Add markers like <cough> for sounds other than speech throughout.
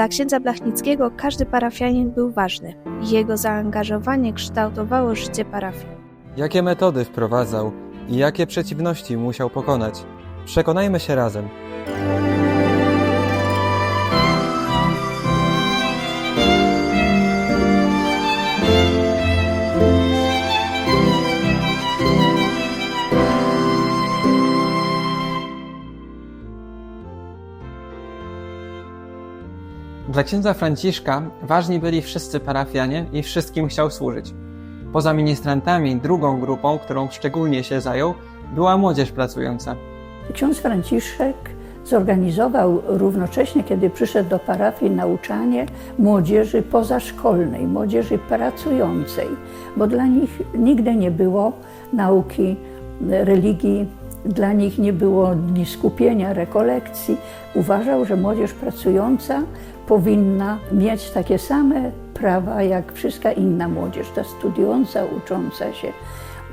Dla księdza Blachnickiego każdy parafianin był ważny jego zaangażowanie kształtowało życie parafii. Jakie metody wprowadzał i jakie przeciwności musiał pokonać? Przekonajmy się razem. Dla księdza Franciszka ważni byli wszyscy parafianie i wszystkim chciał służyć. Poza ministrantami, drugą grupą, którą szczególnie się zajął, była młodzież pracująca. Ksiądz Franciszek zorganizował równocześnie, kiedy przyszedł do parafii, nauczanie młodzieży pozaszkolnej, młodzieży pracującej, bo dla nich nigdy nie było nauki religii, dla nich nie było dni skupienia, rekolekcji. Uważał, że młodzież pracująca powinna mieć takie same prawa jak wszystka inna młodzież, ta studiująca, ucząca się.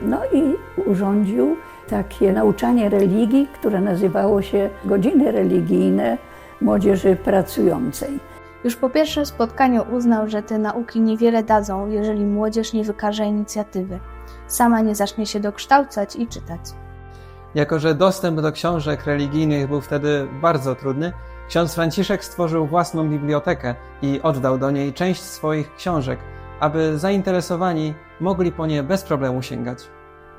No i urządził takie nauczanie religii, które nazywało się Godziny Religijne Młodzieży Pracującej. Już po pierwszym spotkaniu uznał, że te nauki niewiele dadzą, jeżeli młodzież nie wykaże inicjatywy. Sama nie zacznie się dokształcać i czytać. Jako, że dostęp do książek religijnych był wtedy bardzo trudny, ksiądz Franciszek stworzył własną bibliotekę i oddał do niej część swoich książek, aby zainteresowani mogli po nie bez problemu sięgać.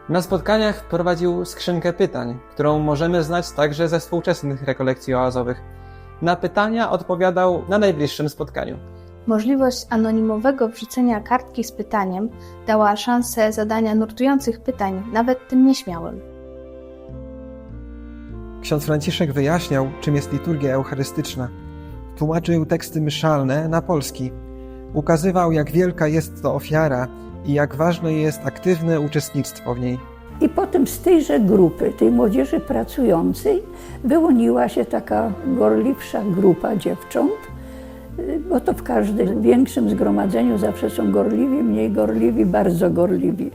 Na spotkaniach wprowadził skrzynkę pytań, którą możemy znać także ze współczesnych rekolekcji oazowych. Na pytania odpowiadał na najbliższym spotkaniu. Możliwość anonimowego wrzucenia kartki z pytaniem dała szansę zadania nurtujących pytań, nawet tym nieśmiałym. Ksiądz Franciszek wyjaśniał, czym jest liturgia eucharystyczna. Tłumaczył teksty myszalne na polski. Ukazywał, jak wielka jest to ofiara i jak ważne jest aktywne uczestnictwo w niej. I potem z tejże grupy, tej młodzieży pracującej, wyłoniła się taka gorliwsza grupa dziewcząt, bo to w każdym większym zgromadzeniu zawsze są gorliwi, mniej gorliwi, bardzo gorliwi.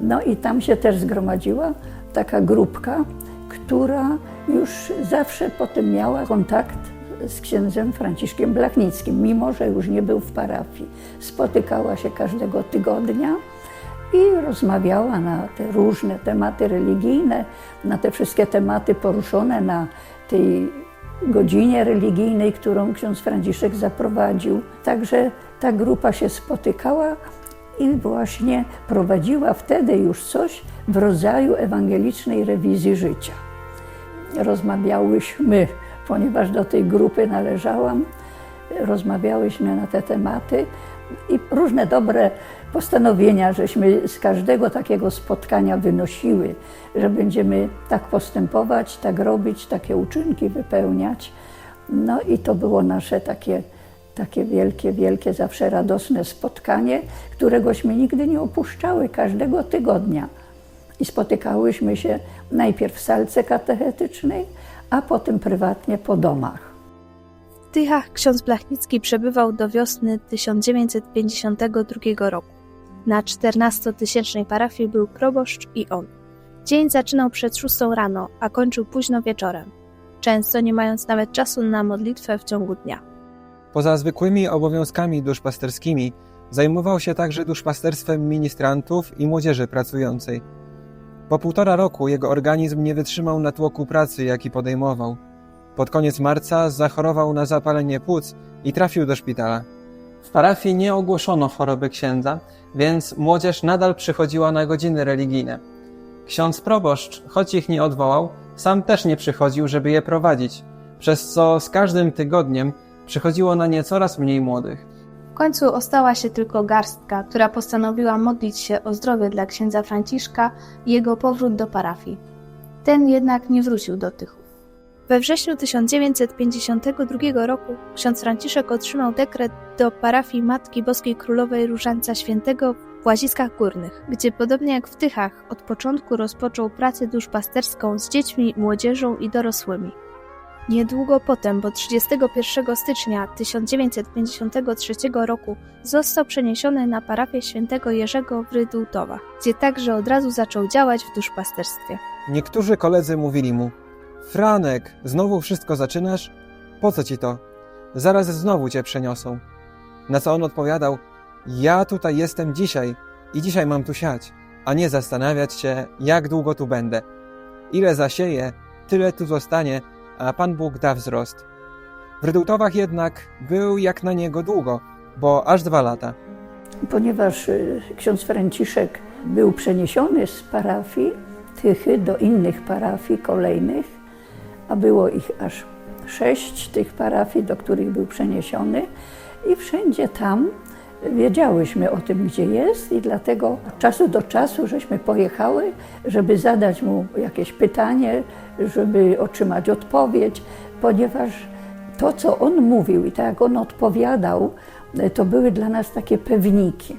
No i tam się też zgromadziła taka grupka, która już zawsze potem miała kontakt z księdzem Franciszkiem Blachnickim, mimo że już nie był w parafii. Spotykała się każdego tygodnia i rozmawiała na te różne tematy religijne, na te wszystkie tematy poruszone na tej godzinie religijnej, którą ksiądz Franciszek zaprowadził. Także ta grupa się spotykała i właśnie prowadziła wtedy już coś w rodzaju ewangelicznej rewizji życia. Rozmawiałyśmy, ponieważ do tej grupy należałam, rozmawiałyśmy na te tematy i różne dobre postanowienia, żeśmy z każdego takiego spotkania wynosiły, że będziemy tak postępować, tak robić, takie uczynki wypełniać. No i to było nasze takie, takie wielkie, wielkie, zawsze radosne spotkanie, któregośmy nigdy nie opuszczały, każdego tygodnia. I spotykałyśmy się najpierw w salce katechetycznej, a potem prywatnie po domach. W Tychach ksiądz Blachnicki przebywał do wiosny 1952 roku. Na 14-tysięcznej parafii był proboszcz i on. Dzień zaczynał przed szóstą rano, a kończył późno wieczorem, często nie mając nawet czasu na modlitwę w ciągu dnia. Poza zwykłymi obowiązkami duszpasterskimi, zajmował się także duszpasterstwem ministrantów i młodzieży pracującej. Po półtora roku jego organizm nie wytrzymał natłoku pracy, jaki podejmował. Pod koniec marca zachorował na zapalenie płuc i trafił do szpitala. W parafii nie ogłoszono choroby księdza, więc młodzież nadal przychodziła na godziny religijne. Ksiądz proboszcz, choć ich nie odwołał, sam też nie przychodził, żeby je prowadzić, przez co z każdym tygodniem przychodziło na nie coraz mniej młodych. W końcu ostała się tylko garstka, która postanowiła modlić się o zdrowie dla księdza Franciszka i jego powrót do parafii. Ten jednak nie wrócił do Tychów. We wrześniu 1952 roku ksiądz Franciszek otrzymał dekret do parafii Matki Boskiej Królowej Różańca Świętego w Łaziskach Górnych, gdzie podobnie jak w Tychach od początku rozpoczął pracę duszpasterską z dziećmi, młodzieżą i dorosłymi. Niedługo potem, bo 31 stycznia 1953 roku został przeniesiony na parafię świętego Jerzego w Rydultowach, gdzie także od razu zaczął działać w duszpasterstwie. Niektórzy koledzy mówili mu: Franek, znowu wszystko zaczynasz? Po co ci to? zaraz znowu cię przeniosą. Na co on odpowiadał, ja tutaj jestem dzisiaj i dzisiaj mam tu siać, a nie zastanawiać się, jak długo tu będę. Ile zasieję, tyle tu zostanie, a Pan Bóg da wzrost. W Rydułtowach jednak był jak na niego długo, bo aż dwa lata. Ponieważ y, ksiądz Franciszek był przeniesiony z parafii Tychy do innych parafii kolejnych, a było ich aż sześć tych parafii, do których był przeniesiony i wszędzie tam wiedziałyśmy o tym, gdzie jest i dlatego od czasu do czasu żeśmy pojechały, żeby zadać mu jakieś pytanie, żeby otrzymać odpowiedź, ponieważ to, co on mówił i tak jak on odpowiadał, to były dla nas takie pewniki.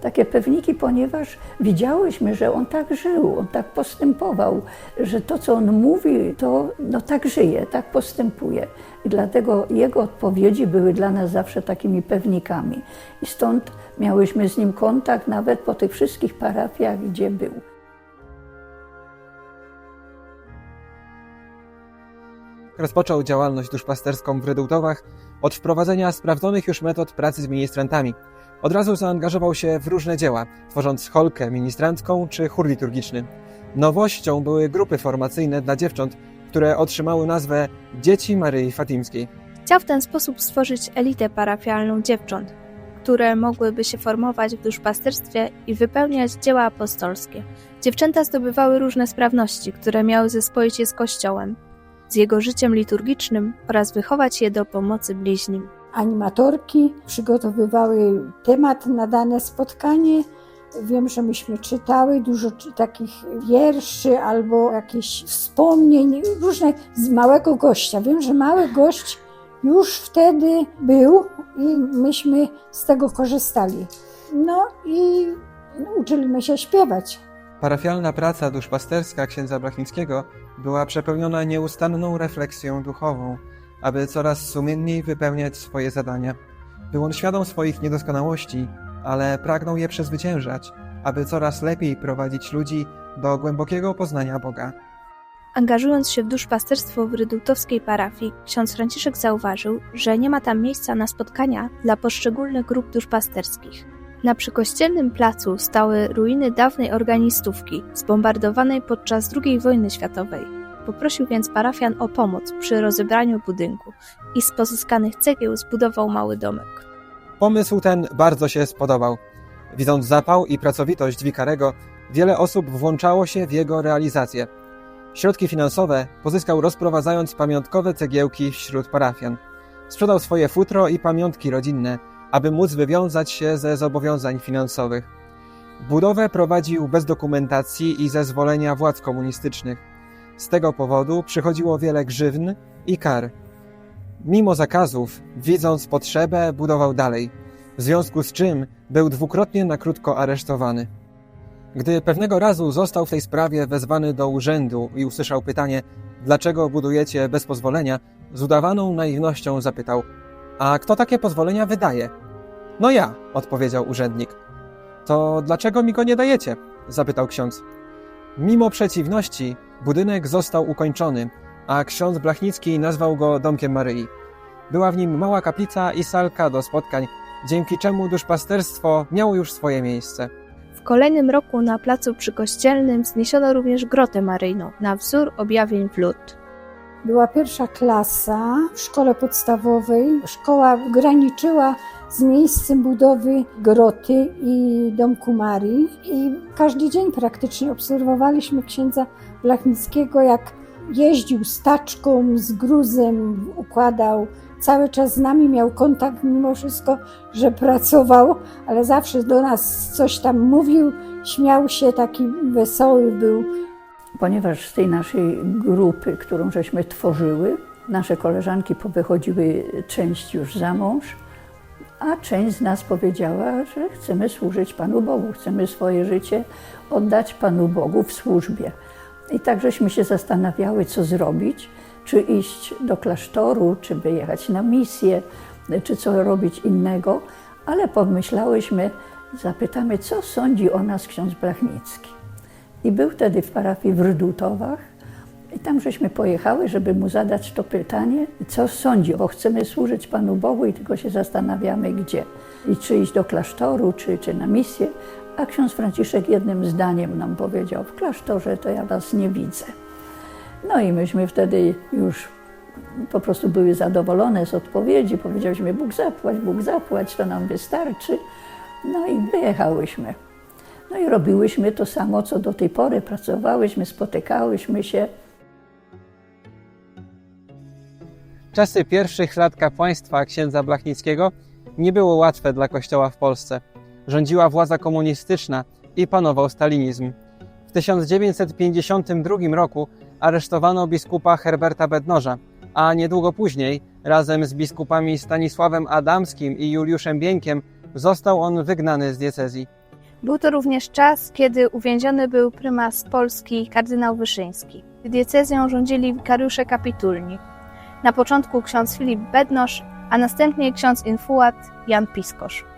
Takie pewniki, ponieważ widziałyśmy, że on tak żył, on tak postępował, że to, co on mówi, to no, tak żyje, tak postępuje. I dlatego jego odpowiedzi były dla nas zawsze takimi pewnikami. I stąd miałyśmy z nim kontakt nawet po tych wszystkich parafiach, gdzie był. Rozpoczął działalność duszpasterską w Rydułtowach od wprowadzenia sprawdzonych już metod pracy z ministrantami. Od razu zaangażował się w różne dzieła, tworząc cholkę ministrancką czy chór liturgiczny. Nowością były grupy formacyjne dla dziewcząt, które otrzymały nazwę Dzieci Maryi Fatimskiej. Chciał w ten sposób stworzyć elitę parafialną dziewcząt, które mogłyby się formować w duszpasterstwie i wypełniać dzieła apostolskie. Dziewczęta zdobywały różne sprawności, które miały zespoić je z Kościołem, z jego życiem liturgicznym oraz wychować je do pomocy bliźnim. animatorki przygotowywały temat na dane spotkanie. Wiem, że myśmy czytały dużo takich wierszy albo jakichś wspomnień, różne z małego gościa. Wiem, że mały gość już wtedy był i myśmy z tego korzystali. No i uczyliśmy się śpiewać. Parafialna praca duszpasterska księdza Blachnickiego była przepełniona nieustanną refleksją duchową, aby coraz sumienniej wypełniać swoje zadania. Był on świadom swoich niedoskonałości, ale pragnął je przezwyciężać, aby coraz lepiej prowadzić ludzi do głębokiego poznania Boga. Angażując się w duszpasterstwo w rydułtowskiej parafii, ksiądz Franciszek zauważył, że nie ma tam miejsca na spotkania dla poszczególnych grup duszpasterskich. Na przykościelnym placu stały ruiny dawnej organistówki, zbombardowanej podczas II wojny światowej. Poprosił więc parafian o pomoc przy rozebraniu budynku i z pozyskanych cegieł zbudował mały domek. Pomysł ten bardzo się spodobał. Widząc zapał i pracowitość wikarego, wiele osób włączało się w jego realizację. Środki finansowe pozyskał rozprowadzając pamiątkowe cegiełki wśród parafian. Sprzedał swoje futro i pamiątki rodzinne, aby móc wywiązać się ze zobowiązań finansowych. Budowę prowadził bez dokumentacji i zezwolenia władz komunistycznych. Z tego powodu przychodziło wiele grzywny i kar. Mimo zakazów, widząc potrzebę, budował dalej, w związku z czym był dwukrotnie na krótko aresztowany. Gdy pewnego razu został w tej sprawie wezwany do urzędu i usłyszał pytanie, dlaczego budujecie bez pozwolenia, z udawaną naiwnością zapytał, a kto takie pozwolenia wydaje? No ja, odpowiedział urzędnik. To dlaczego mi go nie dajecie? zapytał ksiądz. Mimo przeciwności, budynek został ukończony, a ksiądz Blachnicki nazwał go Domkiem Maryi. Była w nim mała kaplica i salka do spotkań, dzięki czemu duszpasterstwo miało już swoje miejsce. W kolejnym roku na placu przykościelnym wzniesiono również grotę maryjną na wzór objawień wlód. Była pierwsza klasa w szkole podstawowej. Szkoła graniczyła z miejscem budowy groty i domku Marii. I każdy dzień praktycznie obserwowaliśmy księdza Blachnickiego, jak jeździł z taczką, z gruzem, układał. Cały czas z nami miał kontakt, mimo wszystko, że pracował, ale zawsze do nas coś tam mówił, śmiał się, taki wesoły był. Ponieważ z tej naszej grupy, którą żeśmy tworzyły, nasze koleżanki powychodziły część już za mąż, a część z nas powiedziała, że chcemy służyć Panu Bogu, chcemy swoje życie oddać Panu Bogu w służbie. I tak żeśmy się zastanawiały, co zrobić, czy iść do klasztoru, czy wyjechać na misję, czy co robić innego, ale pomyślałyśmy, zapytamy, co sądzi o nas ksiądz Blachnicki. I był wtedy w parafii w Rydutowach I tam żeśmy pojechały, żeby mu zadać to pytanie, co sądzi, bo chcemy służyć Panu Bogu i tylko się zastanawiamy gdzie. I czy iść do klasztoru, czy, czy na misję. A ksiądz Franciszek jednym zdaniem nam powiedział, w klasztorze to ja Was nie widzę. No i myśmy wtedy już po prostu były zadowolone z odpowiedzi. Powiedziałyśmy, Bóg zapłać, Bóg zapłać, to nam wystarczy. No i wyjechałyśmy. No i robiłyśmy to samo, co do tej pory. Pracowałyśmy, spotykałyśmy się. Czasy pierwszych lat kapłaństwa księdza Blachnickiego nie było łatwe dla kościoła w Polsce. Rządziła władza komunistyczna i panował stalinizm. W 1952 roku aresztowano biskupa Herberta Bednoża, a niedługo później, razem z biskupami Stanisławem Adamskim i Juliuszem Bieńkiem, został on wygnany z diecezji. Był to również czas, kiedy uwięziony był prymas Polski kardynał Wyszyński. Diecezją rządzili wikariusze kapitulni. Na początku ksiądz Filip Bednosz, a następnie ksiądz infułat Jan Piskosz.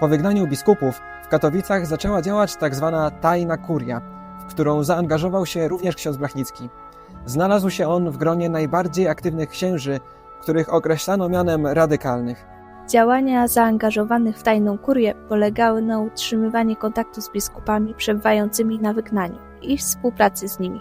Po wygnaniu biskupów w Katowicach zaczęła działać tzw. tajna kuria, w którą zaangażował się również ksiądz Blachnicki. Znalazł się on w gronie najbardziej aktywnych księży, których określano mianem radykalnych. Działania zaangażowanych w tajną kurię polegały na utrzymywaniu kontaktu z biskupami przebywającymi na wygnaniu i współpracy z nimi.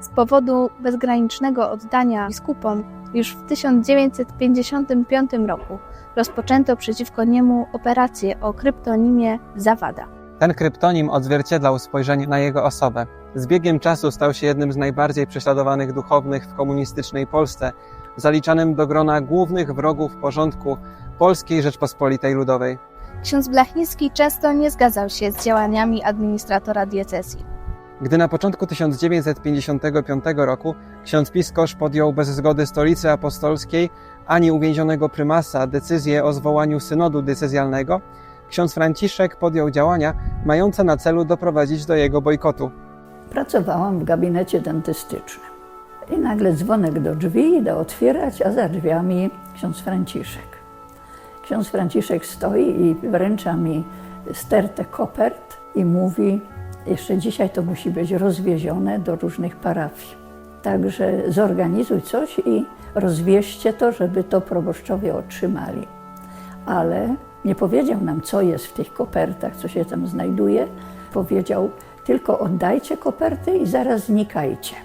Z powodu bezgranicznego oddania biskupom już w 1955 roku rozpoczęto przeciwko niemu operację o kryptonimie Zawada. Ten kryptonim odzwierciedlał spojrzenie na jego osobę. Z biegiem czasu stał się jednym z najbardziej prześladowanych duchownych w komunistycznej Polsce, zaliczanym do grona głównych wrogów porządku Polskiej Rzeczpospolitej Ludowej. Ksiądz Blachnicki często nie zgadzał się z działaniami administratora diecezji. Gdy na początku 1955 roku ksiądz Piskosz podjął bez zgody stolicy apostolskiej ani uwięzionego prymasa decyzję o zwołaniu synodu decyzjalnego, ksiądz Franciszek podjął działania mające na celu doprowadzić do jego bojkotu. Pracowałam w gabinecie dentystycznym. I nagle dzwonek do drzwi, idę otwierać, a za drzwiami ksiądz Franciszek. Ksiądz Franciszek stoi i wręcza mi stertę kopert i mówi, jeszcze dzisiaj to musi być rozwiezione do różnych parafii. Także zorganizuj coś i rozwieźcie to, żeby to proboszczowie otrzymali. Ale nie powiedział nam, co jest w tych kopertach, co się tam znajduje. Powiedział, tylko oddajcie koperty i zaraz znikajcie.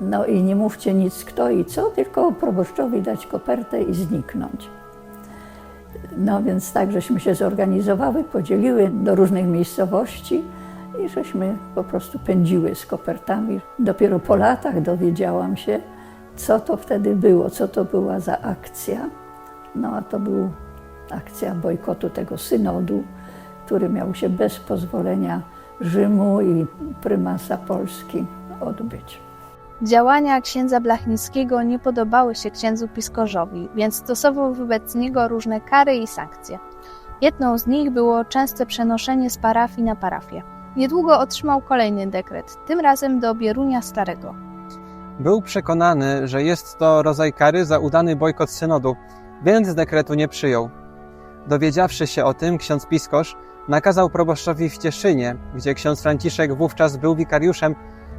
No i nie mówcie nic kto i co, tylko proboszczowi dać kopertę i zniknąć. No więc tak, żeśmy się zorganizowały, podzieliły do różnych miejscowości i żeśmy po prostu pędziły z kopertami. Dopiero po latach dowiedziałam się, co to wtedy było, co to była za akcja. No a to była akcja bojkotu tego synodu, który miał się bez pozwolenia Rzymu i prymasa Polski odbyć. Działania księdza Blachnickiego nie podobały się księdzu Piskorzowi, więc stosował wobec niego różne kary i sankcje. Jedną z nich było częste przenoszenie z parafii na parafię. Niedługo otrzymał kolejny dekret, tym razem do Bierunia Starego. Był przekonany, że jest to rodzaj kary za udany bojkot synodu, więc dekretu nie przyjął. Dowiedziawszy się o tym, ksiądz Piskosz nakazał proboszczowi w Cieszynie, gdzie ksiądz Franciszek wówczas był wikariuszem,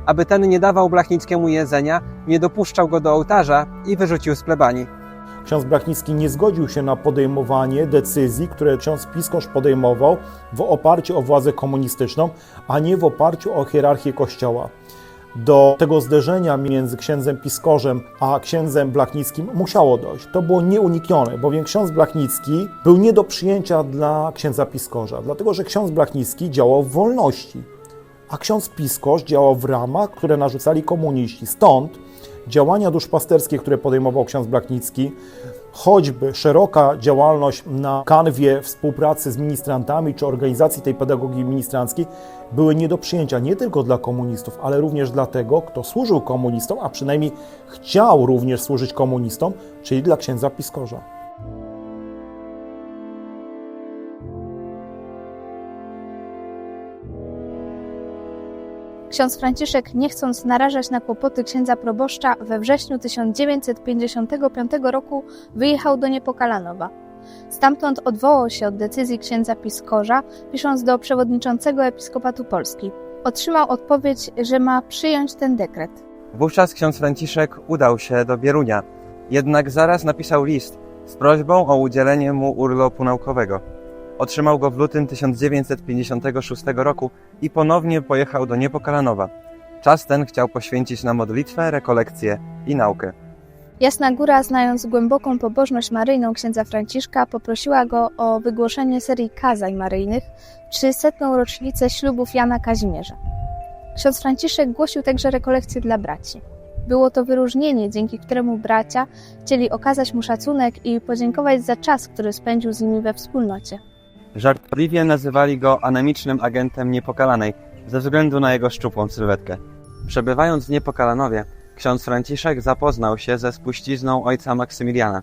aby ten nie dawał Blachnickiemu jedzenia, nie dopuszczał go do ołtarza i wyrzucił z plebanii. Ksiądz Blachnicki nie zgodził się na podejmowanie decyzji, które ksiądz Piskosz podejmował w oparciu o władzę komunistyczną, a nie w oparciu o hierarchię Kościoła. Do tego zderzenia między księdzem Piskorzem a księdzem Blachnickim musiało dojść. To było nieuniknione, bowiem ksiądz Blachnicki był nie do przyjęcia dla księdza Piskorza, dlatego że ksiądz Blachnicki działał w wolności, a ksiądz Piskosz działał w ramach, które narzucali komuniści. Stąd działania duszpasterskie, które podejmował ksiądz Blachnicki, choćby szeroka działalność na kanwie współpracy z ministrantami czy organizacji tej pedagogii ministranckiej, były nie do przyjęcia nie tylko dla komunistów, ale również dla tego, kto służył komunistom, a przynajmniej chciał również służyć komunistom, czyli dla księdza Piskorza. Ksiądz Franciszek, nie chcąc narażać na kłopoty księdza proboszcza, we wrześniu 1955 roku wyjechał do Niepokalanowa. Stamtąd odwołał się od decyzji księdza Piskorza, pisząc do przewodniczącego Episkopatu Polski. Otrzymał odpowiedź, że ma przyjąć ten dekret. Wówczas ksiądz Franciszek udał się do Bierunia, jednak zaraz napisał list z prośbą o udzielenie mu urlopu naukowego. Otrzymał go w lutym 1956 roku i ponownie pojechał do Niepokalanowa. Czas ten chciał poświęcić na modlitwę, rekolekcję i naukę. Jasna Góra, znając głęboką pobożność maryjną księdza Franciszka, poprosiła go o wygłoszenie serii kazań maryjnych czy setną rocznicę ślubów Jana Kazimierza. Ksiądz Franciszek głosił także rekolekcje dla braci. Było to wyróżnienie, dzięki któremu bracia chcieli okazać mu szacunek i podziękować za czas, który spędził z nimi we wspólnocie. Żartobliwie nazywali go anemicznym agentem Niepokalanej ze względu na jego szczupłą sylwetkę. Przebywając w Niepokalanowie, ksiądz Franciszek zapoznał się ze spuścizną ojca Maksymiliana.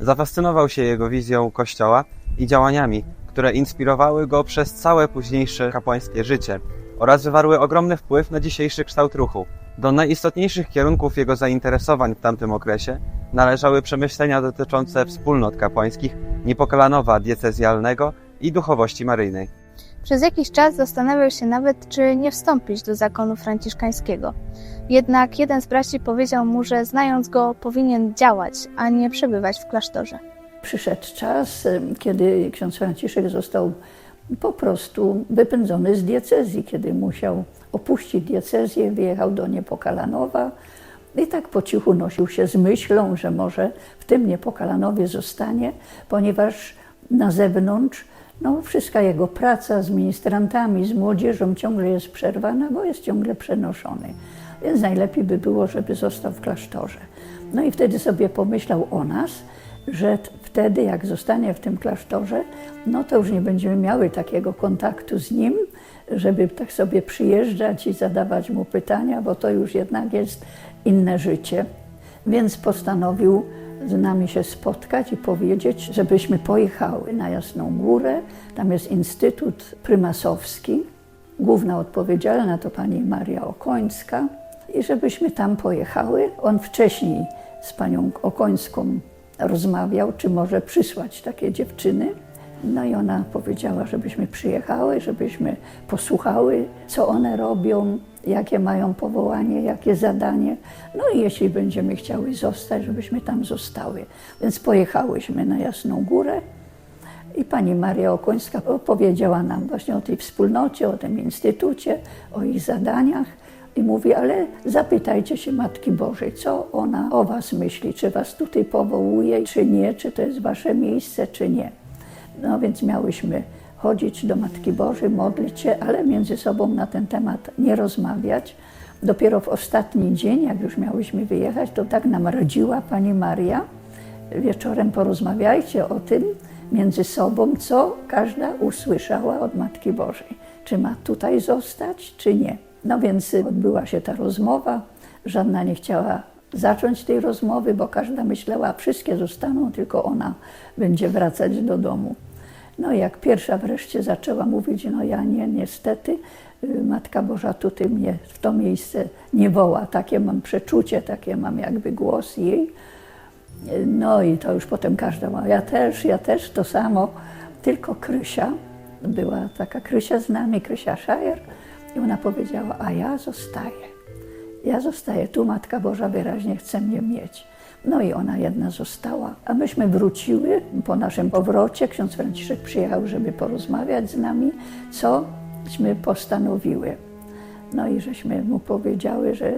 Zafascynował się jego wizją kościoła i działaniami, które inspirowały go przez całe późniejsze kapłańskie życie oraz wywarły ogromny wpływ na dzisiejszy kształt ruchu. Do najistotniejszych kierunków jego zainteresowań w tamtym okresie należały przemyślenia dotyczące wspólnot kapłańskich Niepokalanowa diecezjalnego i duchowości maryjnej. Przez jakiś czas zastanawiał się nawet, czy nie wstąpić do zakonu franciszkańskiego. Jednak jeden z braci powiedział mu, że znając go powinien działać, a nie przebywać w klasztorze. Przyszedł czas, kiedy ksiądz Franciszek został po prostu wypędzony z diecezji, kiedy musiał opuścić diecezję, wyjechał do Niepokalanowa i tak po cichu nosił się z myślą, że może w tym Niepokalanowie zostanie, ponieważ na zewnątrz no, wszystka jego praca z ministrantami, z młodzieżą ciągle jest przerwana, bo jest ciągle przenoszony. Więc najlepiej by było, żeby został w klasztorze. No i wtedy sobie pomyślał o nas, że wtedy, jak zostanie w tym klasztorze, no to już nie będziemy miały takiego kontaktu z nim, żeby tak sobie przyjeżdżać i zadawać mu pytania, bo to już jednak jest inne życie. Więc postanowił z nami się spotkać i powiedzieć, żebyśmy pojechały na Jasną Górę. Tam jest Instytut Prymasowski. Główna odpowiedzialna to pani Maria Okońska. I żebyśmy tam pojechały. On wcześniej z panią Okońską rozmawiał, czy może przysłać takie dziewczyny. No i ona powiedziała, żebyśmy przyjechały, żebyśmy posłuchały, co one robią, jakie mają powołanie, jakie zadanie. No i jeśli będziemy chciały zostać, żebyśmy tam zostały. Więc pojechałyśmy na Jasną Górę i pani Maria Okońska opowiedziała nam właśnie o tej wspólnocie, o tym instytucie, o ich zadaniach. I mówi, ale zapytajcie się Matki Bożej, co ona o was myśli, czy was tutaj powołuje, czy nie, czy to jest wasze miejsce, czy nie. No więc miałyśmy chodzić do Matki Bożej, modlić się, ale między sobą na ten temat nie rozmawiać. Dopiero w ostatni dzień, jak już miałyśmy wyjechać, to tak nam radziła Pani Maria. Wieczorem porozmawiajcie o tym między sobą, co każda usłyszała od Matki Bożej. Czy ma tutaj zostać, czy nie. No więc odbyła się ta rozmowa. Żadna nie chciała zacząć tej rozmowy, bo każda myślała, wszystkie zostaną, tylko ona będzie wracać do domu. No jak pierwsza wreszcie zaczęła mówić, no ja nie, niestety, y, Matka Boża tutaj mnie w to miejsce nie woła. Takie mam przeczucie, takie mam jakby głos jej. Y, No i to już potem każda ma, ja też, ja też to samo, tylko Krysia, była taka Krysia z nami, Krysia Szajer i ona powiedziała, a ja zostaję. Ja zostaję tu, Matka Boża wyraźnie chce mnie mieć. No i ona jedna została, a myśmy wróciły po naszym powrocie. Ksiądz Franciszek przyjechał, żeby porozmawiać z nami, cośmy postanowiły. No i żeśmy mu powiedziały, że,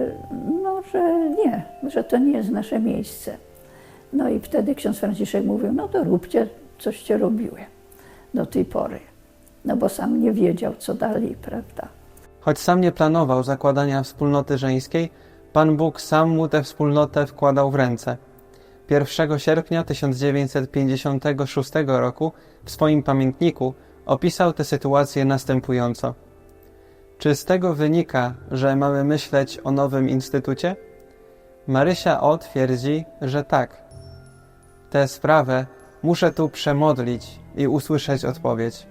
no, że nie, że to nie jest nasze miejsce. No i wtedy ksiądz Franciszek mówił, no to róbcie, coście robiły do tej pory. No bo sam nie wiedział, co dalej, prawda? Choć sam nie planował zakładania wspólnoty żeńskiej, Pan Bóg sam mu tę wspólnotę wkładał w ręce. 1 sierpnia 1956 roku w swoim pamiętniku opisał tę sytuację następująco. Czy z tego wynika, że mamy myśleć o nowym instytucie? Marysia O. twierdzi, że tak. Tę sprawę muszę tu przemodlić i usłyszeć odpowiedź.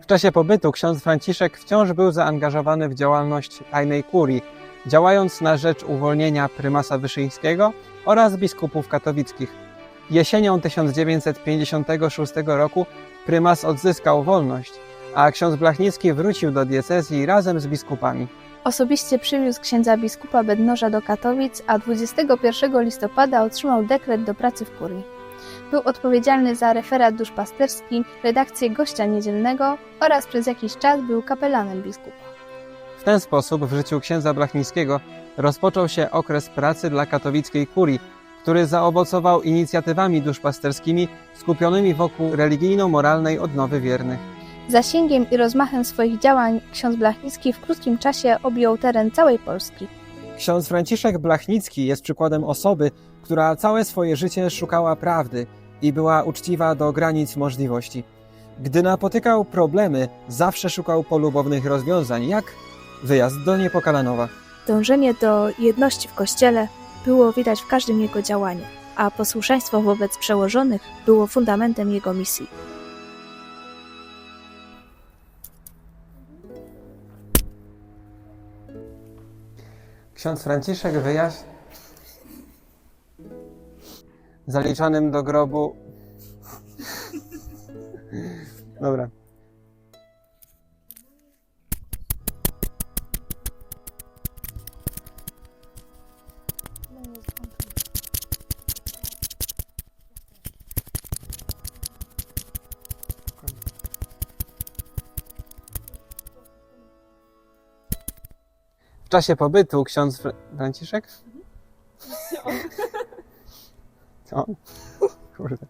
W czasie pobytu ksiądz Franciszek wciąż był zaangażowany w działalność tajnej kurii, działając na rzecz uwolnienia prymasa Wyszyńskiego oraz biskupów katowickich. Jesienią 1956 roku prymas odzyskał wolność, a ksiądz Blachnicki wrócił do diecezji razem z biskupami. Osobiście przywiózł księdza biskupa Bednoża do Katowic, a 21 listopada otrzymał dekret do pracy w kurii. Był odpowiedzialny za referat duszpasterski, redakcję Gościa Niedzielnego oraz przez jakiś czas był kapelanem biskupa. W ten sposób w życiu księdza Blachnickiego rozpoczął się okres pracy dla katowickiej kurii, który zaowocował inicjatywami duszpasterskimi skupionymi wokół religijno-moralnej odnowy wiernych. Zasięgiem i rozmachem swoich działań ksiądz Blachnicki w krótkim czasie objął teren całej Polski. Ksiądz Franciszek Blachnicki jest przykładem osoby, która całe swoje życie szukała prawdy i była uczciwa do granic możliwości. Gdy napotykał problemy, zawsze szukał polubownych rozwiązań, jak wyjazd do Niepokalanowa. Dążenie do jedności w Kościele było widać w każdym jego działaniu, a posłuszeństwo wobec przełożonych było fundamentem jego misji. Ksiądz Franciszek wyjaśń zaliczanym do grobu. Dobra. W czasie pobytu ksiądz Fr- Franciszek? <laughs> Co? Kurde.